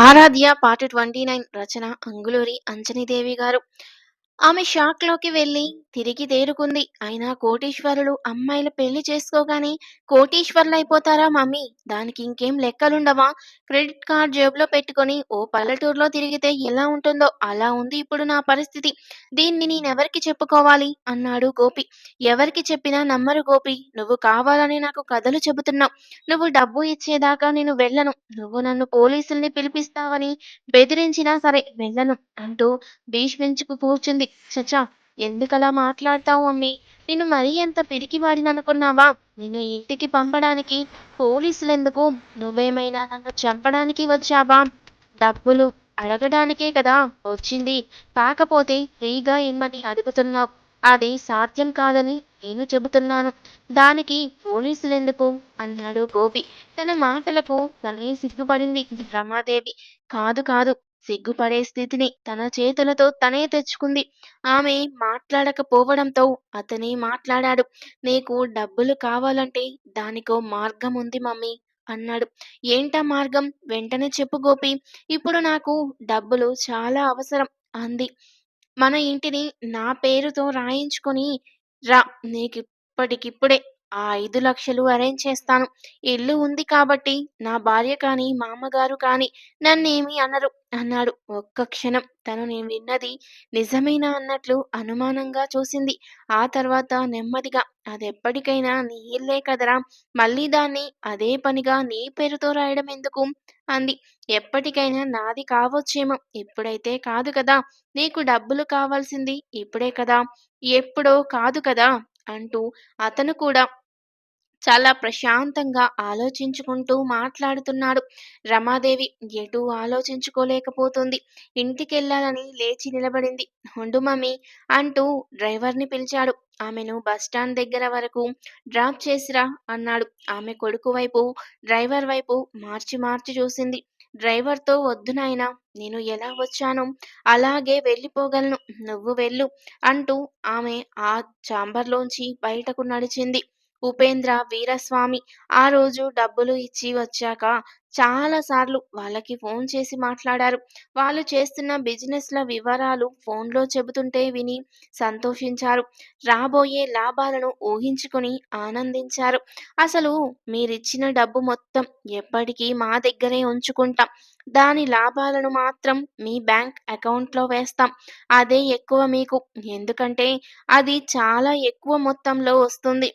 ఆరాధ్య part 29 రచన అంగులూరి అంజనీదేవి గారు. ఆమె షాక్‌లోకి వెళ్ళి తిరిగి తేరుకుంది. అయినా కోటీశ్వరులు అమ్మాయిలు పెళ్ళి చేసుకోగానే కోటీశ్వరులైపోతారా మమ్మీ? దానికి ఇంకేం లెక్కలుండవా? క్రెడిట్ కార్డ్ జేబులో పెట్టుకొని ఓ పల్లెటూరులో తిరిగితే ఎలా ఉంటుందో అలా ఉంది ఇప్పుడు నా పరిస్థితి. దీన్ని నేనెవరికి చెప్పుకోవాలి? అన్నాడు గోపి. ఎవరికి చెప్పినా నమ్మరు గోపి నువ్వు కావాలని నాకు కథలు చెబుతున్నావు నువ్వు డబ్బు ఇచ్చేదాకా నేను వెళ్ళను. నువ్వు నన్ను పోలీసుల్ని పిలిపిస్తావని బెదిరించినా సరే వెళ్ళను అంటూ భీష్మించుకు కూర్చుంది. చచ్చా ఎందుకలా మాట్లాడతావు అమ్మీ నిన్ను మరీ అంత పిరికివాడిననుకున్నావా? నిన్ను ఇంటికి పంపడానికి పోలీసులెందుకు? నువ్వేమైనా నన్ను చంపడానికి వచ్చావా? డబ్బులు అడగడానికే కదా వచ్చింది. కాకపోతే ఫ్రీగా ఇమ్మని అడుగుతున్నావ్. అది సాధ్యం కాదని నేను చెబుతున్నాను. దానికి పోలీసులెందుకు? అన్నాడు గోపి. తన మాటలకు తనే సిగ్గుపడింది రమాదేవి. కాదు కాదు సిగ్గుపడే స్థితిని తన చేతులతో తనే తెచ్చుకుంది. ఆమె మాట్లాడకపోవడంతో అతనే మాట్లాడాడు. నీకు డబ్బులు కావాలంటే దానికో మార్గం ఉంది మమ్మీ అన్నాడు. ఏంటా మార్గం? వెంటనే చెప్పు గోపి ఇప్పుడు నాకు డబ్బులు చాలా అవసరం అంది. మన ఇంటిని నా పేరుతో రాయించుకొని రా నీకిప్పటికిప్పుడే ఆ ఐదు లక్షలు అరేంజ్ చేస్తాను. ఇల్లు ఉంది కాబట్టి నా భార్య కానీ, మామగారు కానీ నన్నేమీ అనరు అన్నాడు. ఒక్క క్షణం తను నేను విన్నది నిజమేనా అన్నట్లు అనుమానంగా చూసింది. ఆ తర్వాత నెమ్మదిగా అదెప్పటికైనా నీ ఇల్లే కదరా! మళ్ళీ దాన్ని అదే పనిగా నీ పేరుతో రాయడం ఎందుకు? అంది. ఎప్పటికైనా నాది కావచ్చేమో ఇప్పుడైతే కాదు కదా! నీకు డబ్బులు కావాల్సింది ఇప్పుడే కదా! ఎప్పుడో కాదు కదా! అంటూ అతను కూడా చాలా ప్రశాంతంగా ఆలోచించుకుంటూ మాట్లాడుతున్నాడు. రమాదేవి ఎటూ ఆలోచించుకోలేకపోతుంది. ఇంటికెళ్ళాలని లేచి నిలబడింది. ఉండు మమ్మీ అంటూ డ్రైవర్ని పిలిచాడు. ఆమెను బస్టాండ్ దగ్గర వరకు డ్రాప్ చేసిరా అన్నాడు. ఆమె కొడుకు వైపు, డ్రైవర్ వైపు మార్చి మార్చి చూసింది. డ్రైవర్తో వద్దు నాయనా! నేను ఎలా వచ్చానో అలాగే వెళ్ళిపోగలను. నువ్వు వెళ్ళు అంటూ ఆమె ఆ చాంబర్లోంచి బయటకు నడిచింది. ఉపేంద్ర, వీరస్వామి ఆ రోజు డబ్బులు ఇచ్చి వచ్చాక చాలాసార్లు వాళ్ళకి ఫోన్ చేసి మాట్లాడారు. వాళ్ళు చేస్తున్న బిజినెస్ల వివరాలు ఫోన్లో చెబుతుంటే విని సంతోషించారు. రాబోయే లాభాలను ఊహించుకుని ఆనందించారు. అసలు మీరిచ్చిన డబ్బు మొత్తం ఎప్పటికీ మా దగ్గరే ఉంచుకుంటాం. దాని లాభాలను మాత్రం మీ బ్యాంక్ అకౌంట్లో వేస్తాం. అదే ఎక్కువ మీకు. ఎందుకంటే అది చాలా ఎక్కువ మొత్తంలో వస్తుంది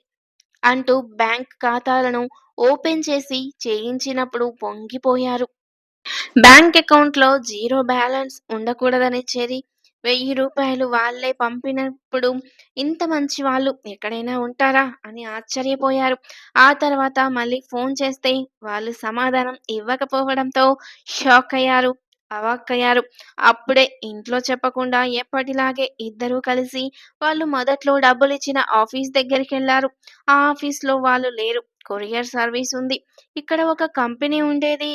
అంటూ బ్యాంక్ ఖాతాలను ఓపెన్ చేసి చేయించినప్పుడు పొంగిపోయారు. బ్యాంక్ అకౌంట్లో జీరో బ్యాలెన్స్ ఉండకూడదని చెరి వెయ్యి రూపాయలు వాళ్ళే పంపినప్పుడు ఇంత మంచి వాళ్ళు ఎక్కడైనా ఉంటారా అని ఆశ్చర్యపోయారు. ఆ తర్వాత మళ్ళీ ఫోన్ చేస్తే వాళ్ళు సమాధానం ఇవ్వకపోవడంతో షాక్ అయ్యారు అవాక్కయ్యారు. అప్పుడే ఇంట్లో చెప్పకుండా ఎప్పటిలాగే ఇద్దరూ కలిసి వాళ్ళు మొదట్లో డబ్బులిచ్చిన ఆఫీస్ దగ్గరికి వెళ్ళారు ఆ ఆఫీసులో వాళ్ళు లేరు. కొరియర్ సర్వీస్ ఉంది. ఇక్కడ ఒక కంపెనీ ఉండేది.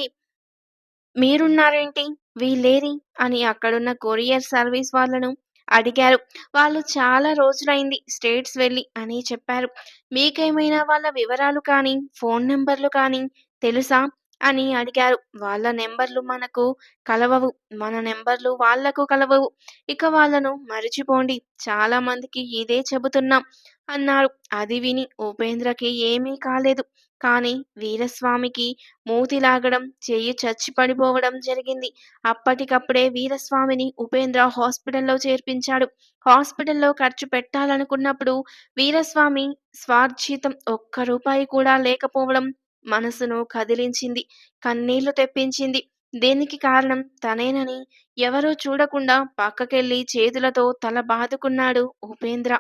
మీరున్నారేంటి? వీళ్ళేరి? అని అక్కడున్న కొరియర్ సర్వీస్ వాళ్ళను అడిగారు. వాళ్ళు చాలా రోజులైంది స్టేట్స్ వెళ్ళి అని చెప్పారు. మీకేమైనా వాళ్ళ వివరాలు కానీ, ఫోన్ నెంబర్లు కానీ తెలుసా? అని అడిగారు. వాళ్ళ నెంబర్లు మనకు కలవవు. మన నెంబర్లు వాళ్ళకు కలవవు. ఇక వాళ్ళను మరిచిపోండి. చాలా మందికి ఇదే చెబుతున్నాం అన్నారు. అది విని ఉపేంద్రకి ఏమీ కాలేదు. కానీ వీరస్వామికి మూతి లాగడం, చెయ్యి చచ్చి పడిపోవడం జరిగింది. అప్పటికప్పుడే వీరస్వామిని ఉపేంద్ర హాస్పిటల్లో చేర్పించాడు. హాస్పిటల్లో ఖర్చు పెట్టాలనుకున్నప్పుడు వీరస్వామి స్వార్జితం ఒక్క రూపాయి కూడా లేకపోవడం మనసును కదిలించింది. కన్నీళ్ళు తెప్పించింది. దీనికి కారణం తనేనని ఎవరూ చూడకుండా పక్కకెళ్ళి చేతులతో తల బాదుకున్నాడు ఉపేంద్ర.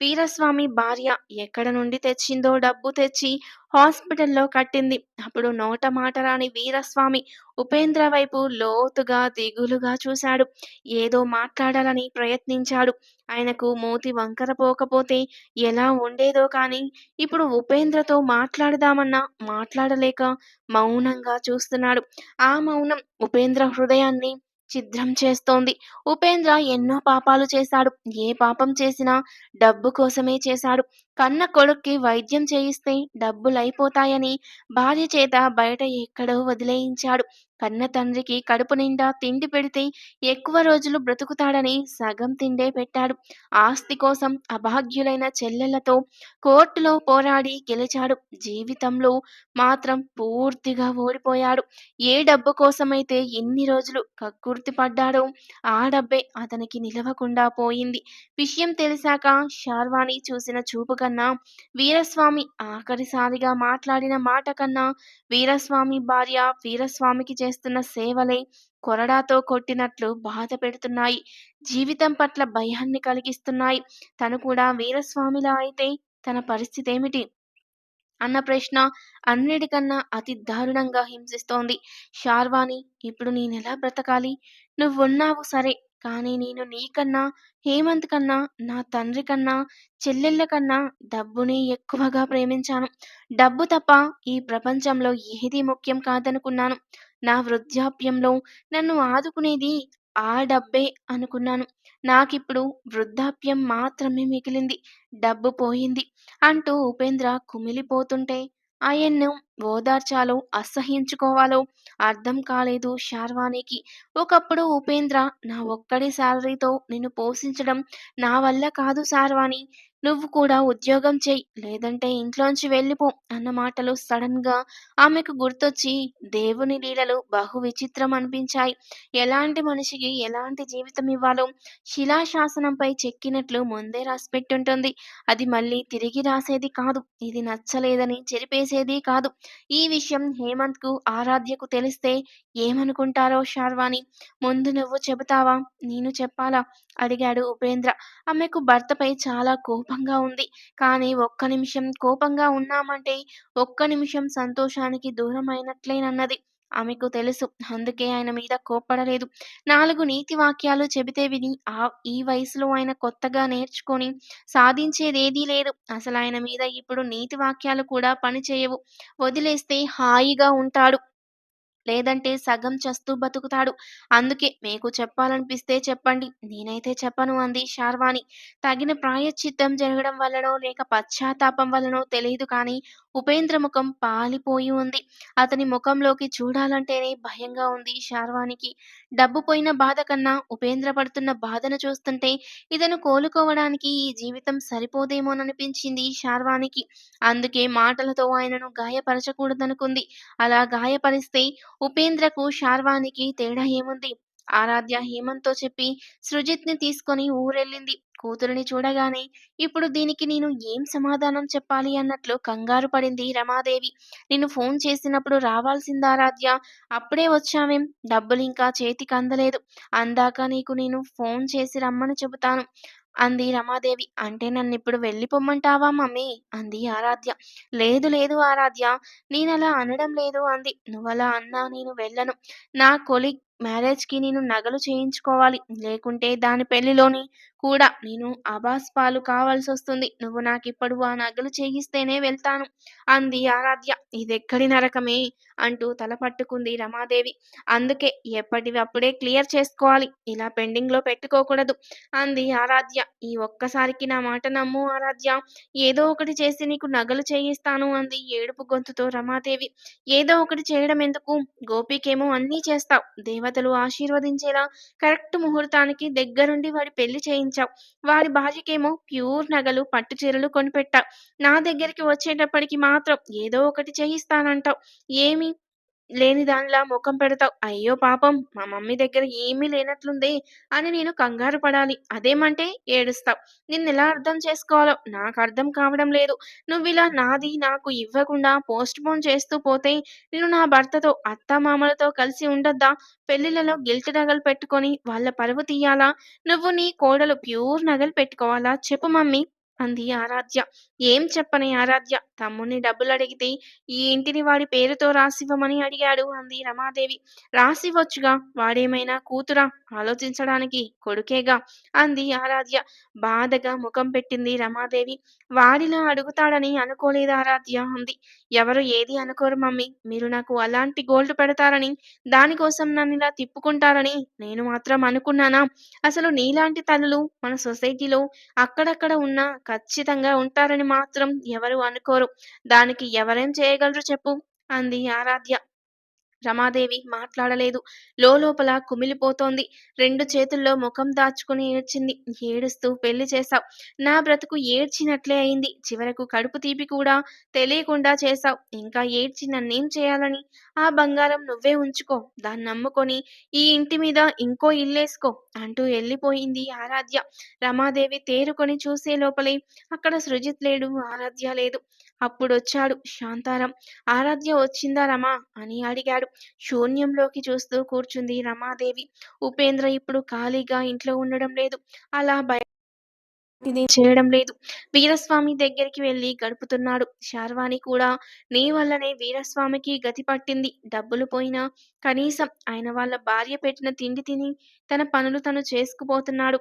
వీరస్వామి భార్య ఎక్కడ నుండి తెచ్చిందో డబ్బు తెచ్చి హాస్పిటల్లో కట్టింది. అప్పుడు నోట మాట రాని వీరస్వామి ఉపేంద్ర వైపు లోతుగా, దిగులుగా చూశాడు. ఏదో మాట్లాడాలని ప్రయత్నించాడు. ఆయనకు మూతి వంకర పోకపోతే ఎలా ఉండేదో కానీ ఇప్పుడు ఉపేంద్రతో మాట్లాడదామన్నా మాట్లాడలేక మౌనంగా చూస్తున్నాడు. ఆ మౌనం ఉపేంద్ర హృదయాన్ని ఛిద్రం చేస్తోంది. ఉపేంద్ర ఎన్నో పాపాలు చేశాడు. ఏ పాపం చేసినా డబ్బు కోసమే చేశాడు. కన్న కొడుక్కి వైద్యం చేయిస్తే డబ్బులైపోతాయని భార్య చేత బయట ఎక్కడో వదిలేయించాడు. కన్న తండ్రికి కడుపు నిండా తిండి పెడితే ఎక్కువ రోజులు బ్రతుకుతాడని సగం తిండే పెట్టాడు. ఆస్తి కోసం అభాగ్యులైన చెల్లెళ్ళతో కోర్టులో పోరాడి గెలిచాడు. జీవితంలో మాత్రం పూర్తిగా ఓడిపోయాడు. ఏ డబ్బు కోసమైతే ఎన్ని రోజులు కక్కుర్తి పడ్డాడో ఆ డబ్బే అతనికి నిలవకుండా పోయింది. విషయం తెలిసాక షార్వాణి చూసిన చూపుగా కన్నా, వీరస్వామి ఆఖరిసారిగా మాట్లాడిన మాట కన్నా వీరస్వామి భార్య వీరస్వామికి చేస్తున్న సేవలే కొరడాతో కొట్టినట్లు బాధ పెడుతున్నాయి. జీవితం పట్ల భయాన్ని కలిగిస్తున్నాయి. తను కూడా వీరస్వామిలా అయితే తన పరిస్థితి ఏమిటి అన్న ప్రశ్న అన్నిటికన్నా అతి దారుణంగా హింసిస్తోంది. షార్వాణి ఇప్పుడు నేనెలా బ్రతకాలి? నువ్వున్నావు సరే కానీ నేను నీకన్నా, హేమంత్ కన్నా, నా తండ్రి కన్నా, చెల్లెళ్ళ కన్నా డబ్బుని ఎక్కువగా ప్రేమించాను. డబ్బు తప్ప ఈ ప్రపంచంలో ఏది ముఖ్యం కాదనుకున్నాను. నా వృద్ధాప్యంలో నన్ను ఆదుకునేది ఆ డబ్బే అనుకున్నాను. నాకిప్పుడు వృద్ధాప్యం మాత్రమే మిగిలింది. డబ్బు పోయింది అంటూ ఉపేంద్ర కుమిలిపోతుంటే ఆయన్ను ఓదార్చాలో, అసహ్యించుకోవాలో అర్థం కాలేదు శార్వాణికి. ఒకప్పుడు ఉపేంద్ర నా ఒక్కడి శాలరీతో నిన్ను పోషించడం నా వల్ల కాదు శార్వాణి. నువ్వు కూడా ఉద్యోగం చెయ్యి లేదంటే ఇంట్లోంచి వెళ్ళిపో అన్న మాటలు సడన్గా ఆమెకు గుర్తొచ్చి దేవుని లీలలు బహు విచిత్రం అనిపించాయి. ఎలాంటి మనిషికి ఎలాంటి జీవితం ఇవ్వాలో శిలాశాసనంపై చెక్కినట్లు ముందే రాసిపెట్టుంటుంది. అది మళ్ళీ తిరిగి రాసేది కాదు. ఇది నచ్చలేదని చెరిపేసేది కాదు. ఈ విషయం హేమంత్కు, ఆరాధ్యకు తెలిస్తే ఏమనుకుంటారో శార్వాణి. ముందు నువ్వు చెబుతావా? నేను చెప్పాలా? అడిగాడు ఉపేంద్ర. ఆమెకు భర్తపై చాలా కోపంగా ఉంది. కానీ ఒక్క నిమిషం కోపంగా ఉన్నామంటే ఒక్క నిమిషం సంతోషానికి దూరమైనట్లేనన్నది ఆమెకు తెలుసు. అందుకే ఆయన మీద కోప్పడలేదు. నాలుగు నీతి వాక్యాలు చెబితే విని ఆ ఈ వయసులో ఆయన కొత్తగా నేర్చుకొని సాధించేదేదీ లేదు. అసలు ఆయన మీద ఇప్పుడు నీతి వాక్యాలు కూడా పనిచేయవు. వదిలేస్తే హాయిగా ఉంటాడు. లేదంటే సగం చస్తూ బతుకుతాడు. అందుకే మీకు చెప్పాలనిపిస్తే చెప్పండి. నేనైతే చెప్పను అంది శార్వాణి. తగిన ప్రాయశ్చిత్తం జరగడం వల్లనో, లేక పశ్చాత్తాపం వల్లనో తెలియదు కానీ ఉపేంద్ర ముఖం పాలిపోయి ఉంది. అతని ముఖంలోకి చూడాలంటేనే భయంగా ఉంది శార్వాణికి. డబ్బు పోయిన బాధ కన్నా ఉపేంద్ర పడుతున్న బాధను చూస్తుంటే ఇతను కోలుకోవడానికి ఈ జీవితం సరిపోదేమోననిపించింది శార్వాణికి. అందుకే మాటలతో ఆయనను గాయపరచకూడదనుకుంది. అలా గాయపరిస్తే ఉపేంద్రకు, శార్వానికి తేడా ఏముంది? ఆరాధ్య హేమంత్తో చెప్పి సృజిత్ని తీసుకొని ఊరెళ్ళింది. కూతురిని చూడగానే ఇప్పుడు దీనికి నేను ఏం సమాధానం చెప్పాలి అన్నట్లు కంగారు పడింది రమాదేవి. నేను ఫోన్ చేసినప్పుడు రావాల్సిందారాధ్య. అప్పుడే వచ్చావేం? డబ్బులింకా చేతికి అందలేదు. అందాక నీకు నేను ఫోన్ చేసి రమ్మని చెబుతాను అంది రమాదేవి. అంటే నన్నిప్పుడు వెళ్ళిపొమ్మంటావా మమ్మీ? అంది ఆరాధ్య. లేదు లేదు ఆరాధ్య. నేనలా అనడం లేదు అంది. నువ్వలా అన్నా నేను వెళ్ళను. నా కొలీగ్ మ్యారేజ్కి నేను నగలు చేయించుకోవాలి. లేకుంటే దాని పెళ్ళిలోని కూడా నేను అబాస్పాలు కావాల్సొస్తుంది. నువ్వు నాకిప్పుడు ఆ నగలు చేయిస్తేనే వెళ్తాను అంది ఆరాధ్య. ఇదెక్కడి నరకమే అంటూ తల పట్టుకుంది రమాదేవి. అందుకే ఎప్పటివప్పుడే క్లియర్ చేసుకోవాలి. ఇలా పెండింగ్లో పెట్టుకోకూడదు అంది ఆరాధ్య. ఈ ఒక్కసారికి నా మాట నమ్ము ఆరాధ్య. ఏదో ఒకటి చేసి నీకు నగలు చేయిస్తాను అంది ఏడుపు గొంతుతో రమాదేవి. ఏదో ఒకటి చేయడం ఎందుకు? గోపికేమో అన్నీ చేస్తావ్. దేవతలు ఆశీర్వదించేలా కరెక్ట్ ముహూర్తానికి దగ్గరుండి వాడి పెళ్ళి చేయించావు. వాడి భార్యకేమో ప్యూర్ నగలు, పట్టు చీరలు కొనిపెట్టావు నా దగ్గరికి వచ్చేటప్పటికి మాత్రం ఏదో ఒకటి చేయిస్తానంటావ్. ఏమి? లేని దానిలా ముఖం పెడతావు అయ్యో పాపం! మా మమ్మీ దగ్గర ఏమీ లేనట్లుంది అని నేను కంగారు పడాలి. అదేమంటే ఏడుస్తావ్. నిన్నెలా అర్థం చేసుకోవాలో నాకు అర్థం కావడం లేదు. నువ్విలా నాది నాకు ఇవ్వకుండా పోస్ట్ పోన్ చేస్తూ పోతే నేను నా భర్తతో, అత్త మామలతో కలిసి ఉండొద్దా? పెళ్ళిళ్ళలో గిల్ట్ నగలు పెట్టుకొని వాళ్ళ పరువు తీయాలా? నువ్వు నీ కోడలు ప్యూర్ నగలు పెట్టుకోవాలా? చెప్పు మమ్మీ అంది ఆరాధ్య. ఏం చెప్పని ఆరాధ్య. తమ్ముణ్ణి డబ్బులడిగితే ఈ ఇంటిని వాడి పేరుతో రాసివ్వమని అడిగాడు అంది రమాదేవి. రాసివ్వచ్చుగా వాడేమైనా కూతురా? ఆలోచించడానికి కొడుకేగా అంది ఆరాధ్య. బాధగా ముఖం పెట్టింది రమాదేవి. వాడిలా అడుగుతాడని అనుకోలేదు ఆరాధ్య అంది. ఎవరు ఏది అనుకోరు మమ్మీ. మీరు నాకు అలాంటి గోల్డ్ పెడతారని, దానికోసం నన్ను ఇలా తిప్పుకుంటారని నేను మాత్రం అనుకున్నానా? అసలు నీలాంటి తల్లులు మన సొసైటీలో అక్కడక్కడ ఉన్న ఖచ్చితంగా ఉంటారని మాత్రం ఎవరు అనుకోరు. దానికి ఎవరేం చేయగలరు చెప్పు? అంది ఆరాధ్య. రమాదేవి మాట్లాడలేదు. లోలోపల కుమిలిపోతోంది. రెండు చేతుల్లో ముఖం దాచుకుని ఏడ్చింది. ఏడుస్తూ పెళ్ళి చేశావు నా బ్రతుకు ఏడ్చినట్లే అయింది. చివరకు కడుపు తీపి కూడా తెలియకుండా చేశావు ఇంకా ఏడ్చి నన్నేం చేయాలని? ఆ బంగారం నువ్వే ఉంచుకో. దాన్ని నమ్ముకొని ఈ ఇంటి మీద ఇంకో ఇల్లేసుకో అంటూ వెళ్ళిపోయింది ఆరాధ్య. రమాదేవి తేరుకొని చూసే లోపలే అక్కడ సృజిత్ లేడు. ఆరాధ్య లేదు. అప్పుడొచ్చాడు శాంతారాం ఆరాధ్య వచ్చిందా రమా? అని అడిగాడు. శూన్యంలోకి చూస్తూ కూర్చుంది రమాదేవి. ఉపేంద్ర ఇప్పుడు ఖాళీగా ఇంట్లో ఉండడం లేదు. అలా భయ చేయడం లేదు. వీరస్వామి దగ్గరికి వెళ్ళి గడుపుతున్నాడు. శార్వాణి కూడా నీ వల్లనే వీరస్వామికి గతి పట్టింది. డబ్బులు పోయినా కనీసం ఆయన వాళ్ళ భార్య పెట్టిన తిండి తిని తన పనులు తను చేసుకుపోతున్నాడు.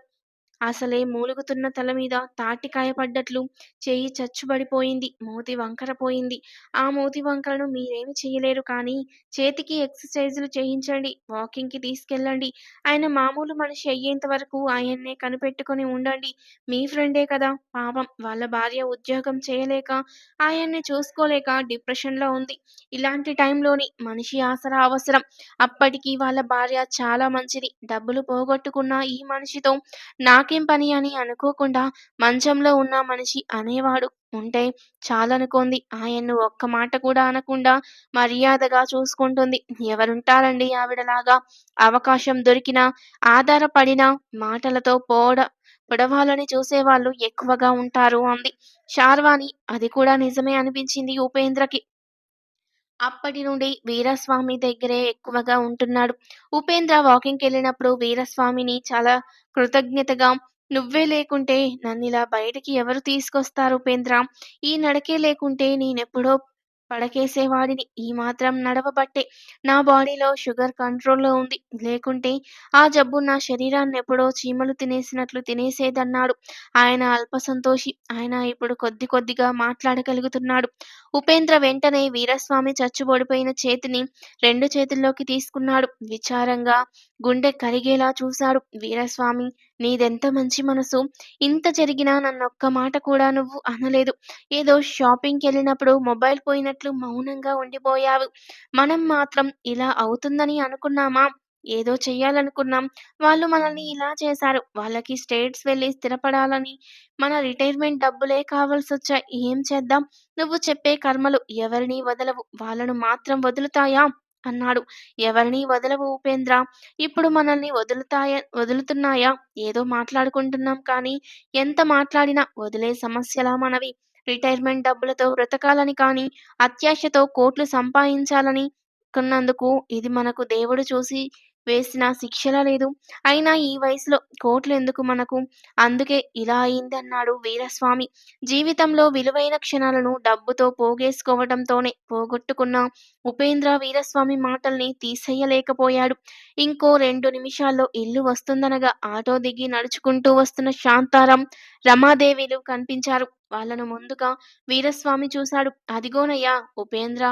అసలే మూలుగుతున్న తల మీద తాటికాయ పడ్డట్లు చేయి చచ్చుబడిపోయింది. మోతి వంకర పోయింది. ఆ మోతి వంకరను మీరేమి చేయలేరు కానీ చేతికి ఎక్సర్సైజులు చేయించండి. వాకింగ్కి తీసుకెళ్ళండి. ఆయన మామూలు మనిషి అయ్యేంత వరకు ఆయన్నే కనిపెట్టుకుని ఉండండి. మీ ఫ్రెండే కదా! పాపం వాళ్ళ భార్య ఉద్యోగం చేయలేక ఆయన్ని చూసుకోలేక డిప్రెషన్లో ఉంది. ఇలాంటి టైంలోని మనిషి ఆసరా అవసరం. అప్పటికి వాళ్ళ భార్య చాలా మంచిది. డబ్బులు పోగొట్టుకున్న ఈ మనిషితో నాకు పని అని అనుకోకుండా మంచంలో ఉన్న మనిషి అనేవాడు ఉంటే చాలనుకోంది. ఆయన్ను ఒక్క మాట కూడా అనకుండా మర్యాదగా చూసుకుంటుంది. ఎవరుంటారండి ఆవిడలాగా? అవకాశం దొరికినా, ఆధారపడినా మాటలతో పోడ పొడవాలని చూసేవాళ్ళు ఎక్కువగా ఉంటారు అంది. శార్వాణి అది కూడా నిజమే అనిపించింది ఉపేంద్రకి. అప్పటి నుండి వీరస్వామి దగ్గరే ఎక్కువగా ఉంటున్నాడు. ఉపేంద్ర వాకింగ్ వెళ్ళినప్పుడు వీరస్వామిని చాలా కృతజ్ఞతగా నువ్వే లేకుంటే నన్నిలా బయటికి ఎవరు తీసుకొస్తారు ఉపేంద్ర? ఈ నడకే లేకుంటే నేనెప్పుడో పడకేసేవాడిని. ఈ మాత్రం నడవబట్టే నా బాడీలో షుగర్ కంట్రోల్లో ఉంది. లేకుంటే ఆ జబ్బు నా శరీరాన్ని ఎప్పుడో చీమలు తినేసినట్లు తినేసేదన్నాడు. ఆయన అల్పసంతోషి. ఆయన ఇప్పుడు కొద్ది కొద్దిగా మాట్లాడగలుగుతున్నాడు. ఉపేంద్ర వెంటనే వీరస్వామి చచ్చుబడిపోయిన చేతిని రెండు చేతుల్లోకి తీసుకున్నాడు. విచారంగా గుండె కరిగేలా చూశాడు. వీరస్వామి నీదెంత మంచి మనసు. ఇంత జరిగినా నన్ను ఒక్క మాట కూడా నువ్వు అనలేదు. ఏదో షాపింగ్ వెళ్ళినప్పుడు మొబైల్ పోయినట్లు మౌనంగా ఉండిపోయావు. మనం మాత్రం ఇలా అవుతుందని అనుకున్నామా? ఏదో చెయ్యాలనుకున్నాం. వాళ్ళు మనల్ని ఇలా చేశారు. వాళ్ళకి స్టేట్స్ వెళ్ళి స్థిరపడాలని మన రిటైర్మెంట్ డబ్బులే కావాల్సి వచ్చాయి ఏం చేద్దాం? నువ్వు చెప్పే కర్మలు ఎవరిని వదలవు. వాళ్ళను మాత్రం వదులుతాయా? అన్నాడు. ఎవరిని వదలవు ఉపేంద్ర. ఇప్పుడు మనల్ని వదులుతాయ వదులుతున్నాయా? ఏదో మాట్లాడుకుంటున్నాం కానీ ఎంత మాట్లాడినా వదిలే సమస్యలా మనవి? రిటైర్మెంట్ డబ్బులతో బ్రతకాలని కానీ, అత్యాశతో కోట్లు సంపాదించాలని కున్నందుకు ఇది మనకు దేవుడు చూసి వేసిన శిక్షలా లేదు. అయినా ఈ వయసులో కోట్లు ఎందుకు మనకు? అందుకే ఇలా అయిందన్నాడు వీరస్వామి. జీవితంలో విలువైన క్షణాలను డబ్బుతో పోగేసుకోవడంతోనే పోగొట్టుకున్న ఉపేంద్ర వీరస్వామి మాటల్ని తీసేయలేకపోయాడు ఇంకో రెండు నిమిషాల్లో ఇల్లు వస్తుందనగా ఆటో దిగి నడుచుకుంటూ వస్తున్న శాంతారాం, రమాదేవిలు కనిపించారు. వాళ్ళను ముందుగా వీరస్వామి చూశాడు. అదిగోనయ్యా ఉపేంద్ర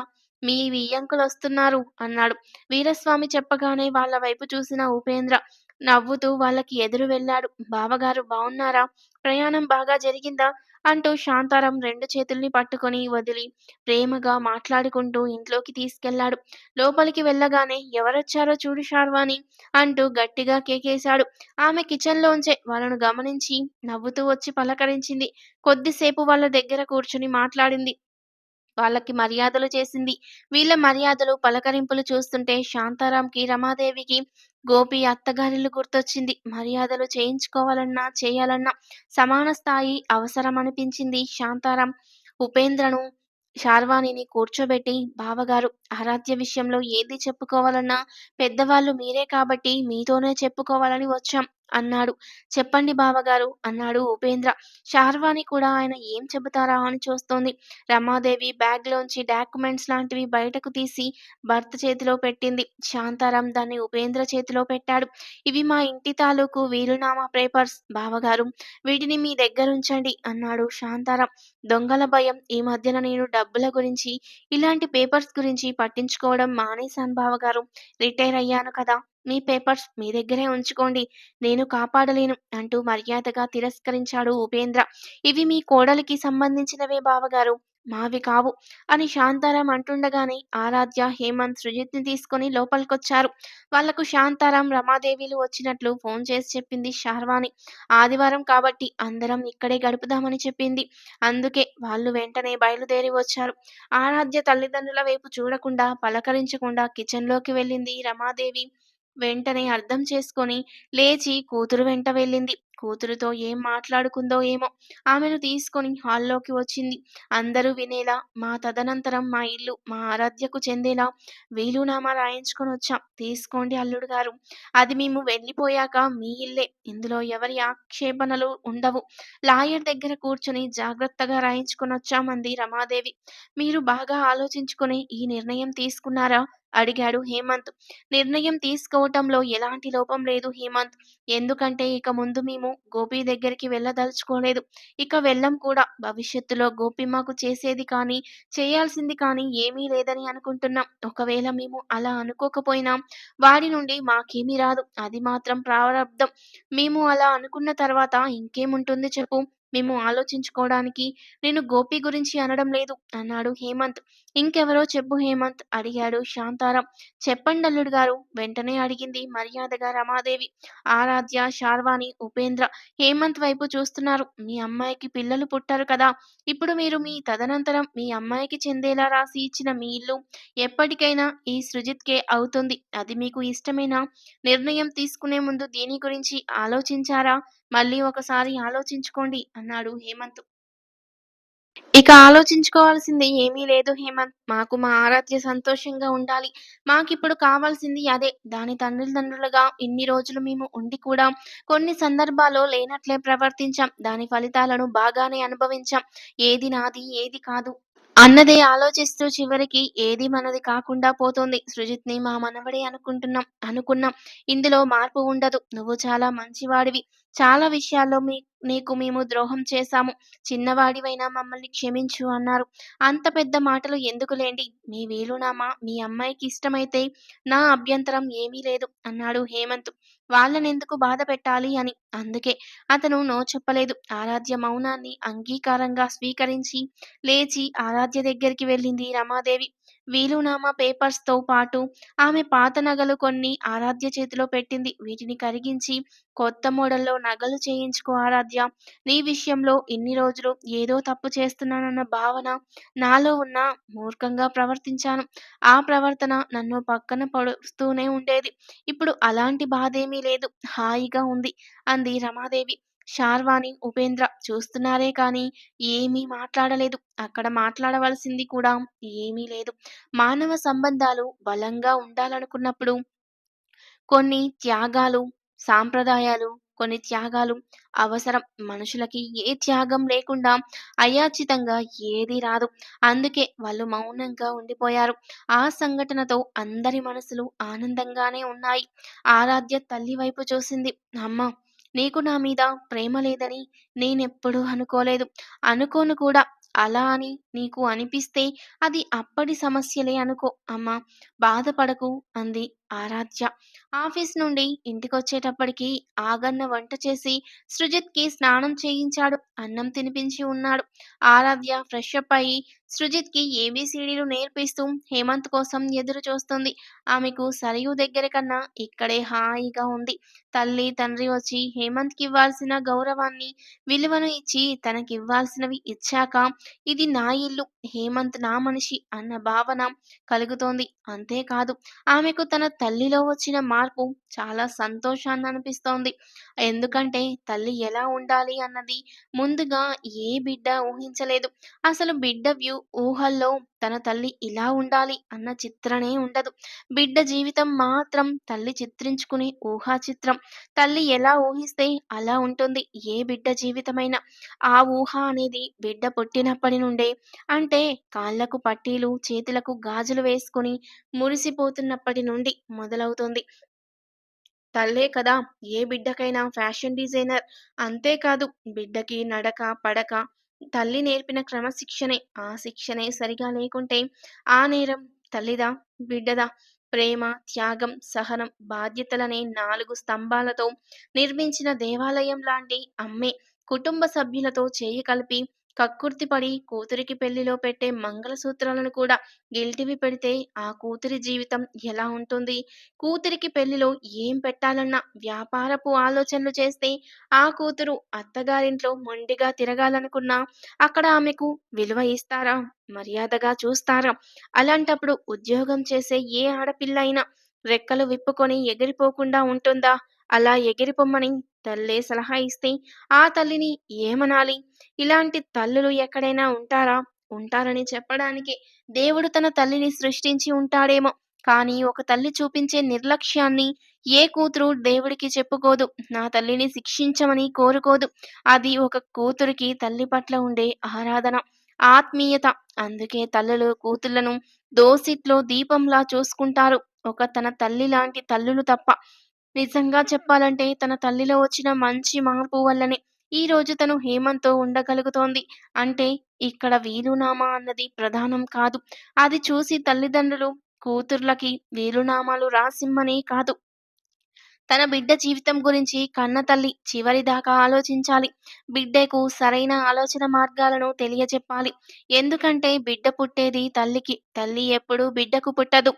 మీ వియ్యంకులొస్తున్నారు అన్నాడు. వీరస్వామి చెప్పగానే వాళ్ళ వైపు చూసిన ఉపేంద్ర నవ్వుతూ వాళ్ళకి ఎదురు వెళ్ళాడు. బావగారు బావున్నారా? ప్రయాణం బాగా జరిగిందా? అంటూ శాంతారాం రెండు చేతుల్ని పట్టుకొని వదిలి ప్రేమగా మాట్లాడుకుంటూ ఇంట్లోకి తీసుకెళ్ళాడు లోపలికి వెళ్ళగానే ఎవరొచ్చారో చూడు షార్వాణి అంటూ గట్టిగా కేకేశాడు. ఆమె కిచెన్లోంచే వాళ్ళను గమనించి నవ్వుతూ వచ్చి పలకరించింది. కొద్దిసేపు వాళ్ళ దగ్గర కూర్చుని మాట్లాడింది. వాళ్ళకి మర్యాదలు చేసింది. వీళ్ళ మర్యాదలు, పలకరింపులు చూస్తుంటే శాంతారాంకి, రమాదేవికి గోపి అత్తగారిల్లు గుర్తొచ్చింది. మర్యాదలు చేయించుకోవాలన్నా, చేయాలన్నా సమాన స్థాయి అవసరం అనిపించింది శాంతారాం. ఉపేంద్రను, శార్వాణిని కూర్చోబెట్టి బావగారు ఆరాధ్య విషయంలో ఏది చెప్పుకోవాలన్నా పెద్దవాళ్ళు మీరే కాబట్టి మీతోనే చెప్పుకోవాలని వచ్చాం అన్నాడు. చెప్పండి బావగారు అన్నాడు ఉపేంద్ర. శార్వాణి కూడా ఆయన ఏం చెబుతారా అని చూస్తోంది. రమాదేవి బ్యాగ్లోంచి డాక్యుమెంట్స్ లాంటివి బయటకు తీసి భర్త చేతిలో పెట్టింది. శాంతారాం దాన్ని ఉపేంద్ర చేతిలో పెట్టాడు. ఇవి మా ఇంటి తాలూకు వీలునామా పేపర్స్ బావగారు. వీటిని మీ దగ్గరుంచండి అన్నాడు శాంతారాం. దొంగల భయం ఈ మధ్యన నేను డబ్బుల గురించి, ఇలాంటి పేపర్స్ గురించి పట్టించుకోవడం మానేశాను బావగారు. రిటైర్ అయ్యాను కదా! మీ పేపర్స్ మీ దగ్గరే ఉంచుకోండి. నేను కాపాడలేను అంటూ మర్యాదగా తిరస్కరించాడు ఉపేంద్ర. ఇవి మీ కోడలికి సంబంధించినవే బావగారు. మావి కావు అని శాంతారాం అంటుండగానే ఆరాధ్య, హేమంత్ సృజిత్‌ని తీసుకొని లోపలికొచ్చారు. వాళ్ళకు శాంతారాం, రమాదేవిలు వచ్చినట్లు ఫోన్ చేసి చెప్పింది శార్వాణి. ఆదివారం కాబట్టి అందరం ఇక్కడే గడుపుదామని చెప్పింది. అందుకే వాళ్ళు వెంటనే బయలుదేరి వచ్చారు. ఆరాధ్య తల్లిదండ్రుల వైపు చూడకుండా, పలకరించకుండా కిచెన్‌లోకి వెళ్ళింది రమాదేవి. వెంటనే అర్థం చేసుకొని లేచి కూతురు వెంట వెళ్ళింది. కూతురుతో ఏం మాట్లాడుకుందో ఏమో! ఆమెను తీసుకొని హాల్లోకి వచ్చింది. అందరూ వినేలా మా తదనంతరం మా ఇల్లు మా ఆరాధ్యకు చెందేలా వీలునామా రాయించుకొనొచ్చాం. తీసుకోండి అల్లుడు గారు అది మేము వెళ్ళిపోయాక మీ ఇల్లే. ఇందులో ఎవరి ఆక్షేపణలు ఉండవు. లాయర్ దగ్గర కూర్చుని జాగ్రత్తగా రాయించుకొని అంది రమాదేవి. మీరు బాగా ఆలోచించుకొని ఈ నిర్ణయం తీసుకున్నారా? అడిగాడు హేమంత్. నిర్ణయం తీసుకోవటంలో ఎలాంటి లోపం లేదు హేమంత్. ఎందుకంటే ఇక ముందు మేము గోపి దగ్గరికి వెళ్ళదలుచుకోలేదు. ఇక వెళ్ళం కూడా. భవిష్యత్తులో గోపి మాకు చేసేది కానీ, చేయాల్సింది కానీ ఏమీ లేదని అనుకుంటున్నాం. ఒకవేళ మేము అలా అనుకోకపోయినా వాడి నుండి మాకేమీ రాదు. అది మాత్రం ప్రారంధం మేము అలా అనుకున్న తర్వాత ఇంకేముంటుంది చెప్పు? మేము ఆలోచించుకోవడానికి నేను గోపి గురించి అనడం లేదు అన్నాడు హేమంత్. ఇంకెవరో చెప్పు హేమంత్ అడిగాడు శాంతారాం. చెప్పండి నల్లుడు గారు వెంటనే అడిగింది మర్యాదగా రమాదేవి. ఆరాధ్య, శార్వాణి, ఉపేంద్ర హేమంత్ వైపు చూస్తున్నారు. మీ అమ్మాయికి పిల్లలు పుట్టారు కదా! ఇప్పుడు మీరు మీ తదనంతరం మీ అమ్మాయికి చెందేలా రాసి ఇచ్చిన మీ ఇల్లు ఎప్పటికైనా ఈ సృజిత్‌కే అవుతుంది. అది మీకు ఇష్టమైన నిర్ణయం తీసుకునే ముందు దీని గురించి ఆలోచించారా? మళ్ళీ ఒకసారి ఆలోచించుకోండి అన్నాడు హేమంత్. ఇక ఆలోచించుకోవాల్సింది ఏమీ లేదు హేమంత్. మాకు మా ఆరాధ్య సంతోషంగా ఉండాలి. మాకిప్పుడు కావాల్సింది అదే. దాని తండ్రులుగా ఇన్ని రోజులు మేము ఉండి కూడా కొన్ని సందర్భాల్లో లేనట్లే ప్రవర్తించాం. దాని ఫలితాలను బాగానే అనుభవించాం. ఏది నాది, ఏది కాదు అన్నదే ఆలోచిస్తూ చివరికి ఏది మనది కాకుండా పోతోంది. సృజిత్‌ని మా మనవడే అనుకుంటున్నాం అనుకున్నాం. ఇందులో మార్పు ఉండదు. నువ్వు చాలా మంచివాడివి. చాలా విషయాల్లో మీ నీకు మేము ద్రోహం చేశాము. చిన్నవాడివైనా మమ్మల్ని క్షమించు అన్నారు. అంత పెద్ద మాటలు ఎందుకులెండి. మీ వీలునామా మీ అమ్మాయికి ఇష్టమైతే నా అభ్యంతరం ఏమీ లేదు అన్నాడు హేమంత్. వాళ్ళనెందుకు బాధ పెట్టాలి అని. అందుకే అతను నో చెప్పలేదు. ఆరాధ్య మౌనాన్ని అంగీకారంగా స్వీకరించి లేచి ఆరాధ్య దగ్గరికి వెళ్ళింది రమాదేవి. వీలునామా పేపర్స్‌తో పాటు ఆమె పాత నగలు కొన్ని ఆరాధ్య చేతిలో పెట్టింది. వీటిని కరిగించి కొత్త మోడల్లో నగలు చేయించుకో ఆరాధ్య. నీ విషయంలో ఇన్ని రోజులు ఏదో తప్పు చేస్తున్నానన్న భావన నాలో ఉన్న మూర్ఖంగా ప్రవర్తించాను. ఆ ప్రవర్తన నన్ను పక్కన పడుస్తూనే ఉండేది. ఇప్పుడు అలాంటి బాధేమీ లేదు. హాయిగా ఉంది అంది రమాదేవి. శార్వాణి, ఉపేంద్ర చూస్తున్నారే కానీ ఏమీ మాట్లాడలేదు. అక్కడ మాట్లాడవలసింది కూడా ఏమీ లేదు. మానవ సంబంధాలు బలంగా ఉండాలనుకున్నప్పుడు కొన్ని త్యాగాలు, సాంప్రదాయాలు, కొన్ని త్యాగాలు అవసరం. మనుషులకి ఏ త్యాగం లేకుండా అయాచితంగా ఏది రాదు. అందుకే వాళ్ళు మౌనంగా ఉండిపోయారు. ఆ సంఘటనతో అందరి మనసులు ఆనందంగానే ఉన్నాయి. ఆరాధ్య తల్లి వైపు చూసింది. అమ్మ నీకు నా మీద ప్రేమ లేదని నేనెప్పుడూ అనుకోలేదు. అనుకోను కూడా. అలా అని నీకు అనిపిస్తే అది అప్పటి సమస్యలే అనుకో అమ్మా! బాధపడకు అంది ఆరాధ్య. ఆఫీస్ నుండి ఇంటికొచ్చేటప్పటికి ఆగన్న వంట చేసి సృజిత్‌కి స్నానం చేయించాడు. అన్నం తినిపించి ఉన్నాడు. ఆరాధ్య ఫ్రెష్ ఫ్రెషప్ అయి సృజిత్‌కి ఏబీసీడీలు నేర్పిస్తూ హేమంత్ కోసం ఎదురు చూస్తుంది ఆమెకు సరియు దగ్గర కన్నా ఇక్కడే హాయిగా ఉంది. తల్లి, తండ్రి వచ్చి హేమంత్‌కివ్వాల్సిన గౌరవాన్ని, విలువను ఇచ్చి తనకివ్వాల్సినవి ఇచ్చాక ఇది నా ఇల్లు, హేమంత్ నా మనిషి అన్న భావన కలుగుతోంది. అంతేకాదు ఆమెకు తన తల్లిలో వచ్చిన మార్పు చాలా సంతోషాన్ని అనిపిస్తోంది ఎందుకంటే తల్లి ఎలా ఉండాలి అన్నది ముందుగా ఏ బిడ్డ ఊహించలేదు. అసలు బిడ్డ వ్యూ ఊహల్లో తన తల్లి ఇలా ఉండాలి అన్న చిత్రణే ఉండదు. బిడ్డ జీవితం మాత్రం తల్లి చిత్రించుకునే ఊహా చిత్రం. తల్లి ఎలా ఊహిస్తే అలా ఉంటుంది ఏ బిడ్డ జీవితమైనా. ఆ ఊహ అనేది బిడ్డ పుట్టినప్పటి నుండే అంటే కాళ్ళకు పట్టీలు, చేతులకు గాజులు వేసుకొని మురిసిపోతున్నప్పటి నుండి మొదలవుతుంది. తల్లే కదా ఏ బిడ్డకైనా ఫ్యాషన్ డిజైనర్. అంతేకాదు బిడ్డకి నడక, పడక తల్లి నేర్పిన క్రమశిక్షణే. ఆ శిక్షణే సరిగా లేకుంటే ఆ నేరం తల్లిదా? బిడ్డదా? ప్రేమ, త్యాగం, సహనం, బాధ్యతలనే నాలుగు స్తంభాలతో నిర్మించిన దేవాలయం లాంటి అమ్మే కుటుంబ సభ్యులతో చేయి కలిపి కక్కుర్తిపడి కూతురికి పెళ్ళిలో పెట్టే మంగళసూత్రాలను కూడా గిల్టివి పెడితే ఆ కూతురి జీవితం ఎలా ఉంటుంది? కూతురికి పెళ్ళిలో ఏం పెట్టాలన్న వ్యాపారపు ఆలోచనలు చేస్తే ఆ కూతురు అత్తగారింట్లో మొండిగా తిరగాలనుకున్నా అక్కడ ఆమెకు విలువ ఇస్తారా? మర్యాదగా చూస్తారా? అలాంటప్పుడు ఉద్యోగం చేసే ఏ ఆడపిల్ల అయినా రెక్కలు విప్పుకొని ఎగిరిపోకుండా ఉంటుందా? అలా ఎగిరిపొమ్మని తల్లే సలహా ఇస్తే ఆ తల్లిని ఏమనాలి? ఇలాంటి తల్లులు ఎక్కడైనా ఉంటారా? ఉంటారని చెప్పడానికి దేవుడు తన తల్లిని సృష్టించి ఉంటాడేమో. కానీ ఒక తల్లి చూపించే నిర్లక్ష్యాన్ని ఏ కూతురు దేవుడికి చెప్పుకోదు. నా తల్లిని శిక్షించమని కోరుకోదు. అది ఒక కూతురికి తల్లి పట్ల ఉండే ఆరాధన ఆత్మీయత. అందుకే తల్లులు కూతుళ్ళను దోసిట్లో దీపంలా చూసుకుంటారు. ఒక తన తల్లి లాంటి తల్లులు తప్ప నిజంగా చెప్పాలంటే తన తల్లిలో వచ్చిన మంచి మార్పు వల్లనే ఈ రోజు తను హేమంతో ఉండగలుగుతోంది. అంటే ఇక్కడ వీలునామా అన్నది ప్రధానం కాదు. అది చూసి తల్లిదండ్రులు కూతుర్లకి వీలునామాలు రాసిమ్మని కాదు. తన బిడ్డ జీవితం గురించి కన్న తల్లి చివరిదాకా ఆలోచించాలి. బిడ్డకు సరైన ఆలోచన మార్గాలను తెలియచెప్పాలి. ఎందుకంటే బిడ్డ పుట్టేది తల్లికి. తల్లి ఎప్పుడూ బిడ్డకు పుట్టదు.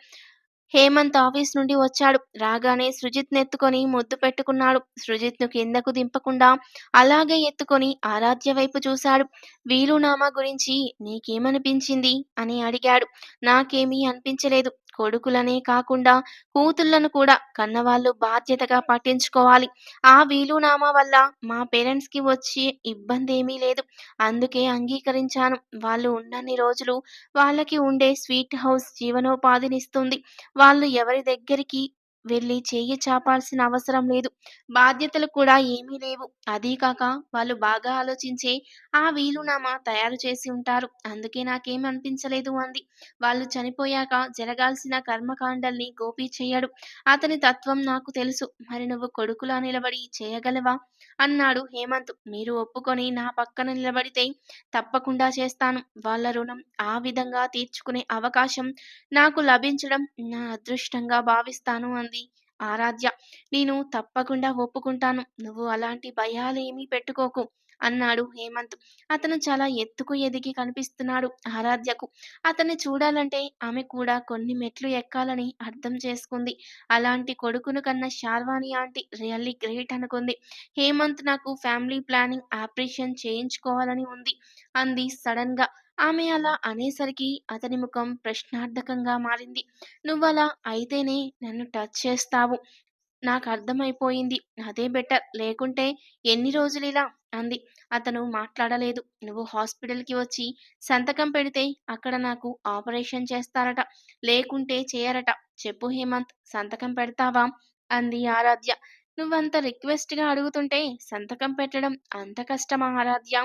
హేమంత్ ఆఫీస్ నుండి వచ్చాడు. రాగానే సృజిత్ నెత్తుకొని ముద్దు పెట్టుకున్నాడు. సృజిత్ను కిందకు దింపకుండా అలాగే ఎత్తుకొని ఆరాధ్య వైపు చూశాడు. వీలునామా గురించి నీకేమనిపించింది? అని అడిగాడు. నాకేమీ అనిపించలేదు. కొడుకులనే కాకుండా కూతుళ్ళను కూడా కన్నవాళ్ళు బాధ్యతగా పట్టించుకోవాలి. ఆ వీలునామా వల్ల మా పేరెంట్స్కి వచ్చే ఇబ్బంది ఏమీ లేదు. అందుకే అంగీకరించాను. వాళ్ళు ఉన్నన్ని రోజులు వాళ్ళకి ఉండే స్వీట్ హౌస్ జీవనోపాధినిస్తుంది. వాళ్ళు ఎవరి దగ్గరికి వెళ్ళి చెయ్యి చాపాల్సిన అవసరం లేదు. బాధ్యతలు కూడా ఏమీ లేవు. అదీ కాక వాళ్ళు బాగా ఆలోచించే ఆ వీలునామా తయారు చేసి ఉంటారు. అందుకే నాకేం అనిపించలేదు అంది. వాళ్ళు చనిపోయాక జరగాల్సిన కర్మకాండల్ని గోపి చేయడు. అతని తత్వం నాకు తెలుసు. మరి నువ్వు కొడుకులా నిలబడి చేయగలవా? అన్నాడు హేమంత్. మీరు ఒప్పుకొని నా పక్కన నిలబడితే తప్పకుండా చేస్తాను. వాళ్ళ రుణం ఆ విధంగా తీర్చుకునే అవకాశం నాకు లభించడం నా అదృష్టంగా భావిస్తాను అంది. ఆరాధ్య. నేను తప్పకుండా ఒప్పుకుంటాను. నువ్వు అలాంటి భయాలేమీ పెట్టుకోకు అన్నాడు హేమంత్. అతను చాలా ఎత్తుకు ఎదిగి కనిపిస్తున్నాడు ఆరాధ్యకు. అతన్ని చూడాలంటే ఆమె కూడా కొన్ని మెట్లు ఎక్కాలని అర్థం చేసుకుంది. అలాంటి కొడుకును కన్న శార్వాణి ఆంటీ రియల్లీ గ్రేట్ అనుకుంది. హేమంత్ నాకు ఫ్యామిలీ ప్లానింగ్ ఆపరేషన్ చేయించుకోవాలని ఉంది అంది సడన్గా ఆమె అలా అనేసరికి అతని ముఖం ప్రశ్నార్థకంగా మారింది. నువ్వలా అయితేనే నన్ను టచ్ చేస్తావు. నాకు అర్థమైపోయింది. అదే బెటర్. లేకుంటే ఎన్ని రోజులు ఇలా? అంది. అతను మాట్లాడలేదు. నువ్వు హాస్పిటల్కి వచ్చి సంతకం పెడితే అక్కడ నాకు ఆపరేషన్ చేస్తారట. లేకుంటే చేయరట. చెప్పు హేమంత్ సంతకం పెడతావా? అంది ఆరాధ్య. నువ్వంత రిక్వెస్ట్గా అడుగుతుంటే సంతకం పెట్టడం అంత కష్టమా ఆరాధ్య.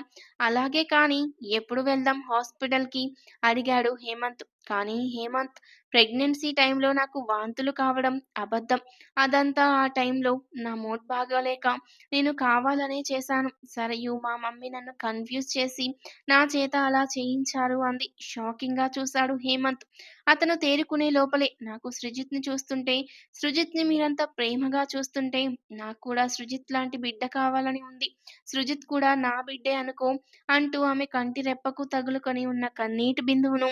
అలాగే కానీ ఎప్పుడు వెళ్దాం హాస్పిటల్కి? అడిగాడు హేమంత్. కానీ హేమంత్ ప్రెగ్నెన్సీ టైంలో నాకు వాంతులు కావడం అబద్ధం అదంతా ఆ టైంలో నా మూడ్ బాగాలేక నేను కావాలనే చేశాను. సరయు మా మమ్మీ నన్ను కన్ఫ్యూజ్ చేసి నా చేత అలా చేయించారు అంది. షాకింగ్గా చూశాడు హేమంత్. అతను తేరుకునే లోపలే నాకు సృజిత్ని చూస్తుంటే సృజిత్ని మీరంతా ప్రేమగా చూస్తుంటే నాకు కూడా సృజిత్ లాంటి బిడ్డ కావాలని ఉంది. సృజిత్ కూడా నా బిడ్డే అనుకో అంటూ ఆమె కంటి రెప్పకు తగులుకొని ఉన్న కన్నీటి బిందువును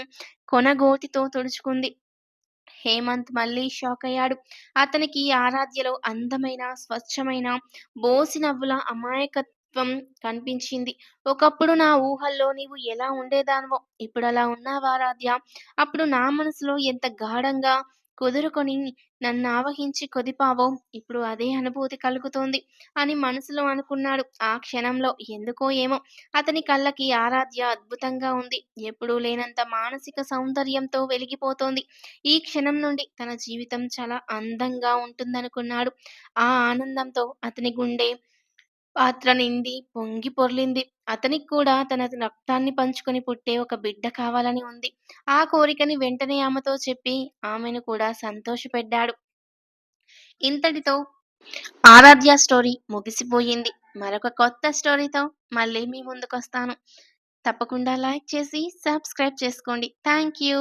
కొనగోటితో తుడుచుకుంది. హేమంత్ మళ్ళీ షాక్ అయ్యాడు అతనికి ఆరాధ్యలో అందమైన స్వచ్ఛమైన బోసి నవ్వుల అమాయకత్వం కనిపించింది. ఒకప్పుడు నా ఊహల్లో నీవు ఎలా ఉండేదానివో ఇప్పుడు అలా ఉన్నావా ఆరాధ్య? అప్పుడు నా మనసులో ఎంత గాఢంగా కుదురుకొని నన్ను ఆవహించి కొదిపావో ఇప్పుడు అదే అనుభూతి కలుగుతోంది అని మనసులో అనుకున్నాడు. ఆ క్షణంలో ఎందుకో ఏమో అతని కళ్ళకి ఆరాధ్య అద్భుతంగా ఉంది. ఎప్పుడూ లేనంత మానసిక సౌందర్యంతో వెలిగిపోతోంది. ఈ క్షణం నుండి తన జీవితం చాలా అందంగా ఉంటుందనుకున్నాడు. ఆ ఆనందంతో అతని గుండె పాత్ర నిండి పొంగి పొర్లింది. అతనికి కూడా తన రక్తాన్ని పంచుకొని పుట్టే ఒక బిడ్డ కావాలని ఉంది. ఆ కోరికని వెంటనే ఆమెతో చెప్పి ఆమెను కూడా సంతోషపెట్టాడు. ఇంతటితో ఆరాధ్య స్టోరీ ముగిసిపోయింది. మరొక కొత్త స్టోరీతో మళ్ళీ మీ ముందుకు వస్తాను తప్పకుండా లైక్ చేసి సబ్స్క్రైబ్ చేసుకోండి. Thank you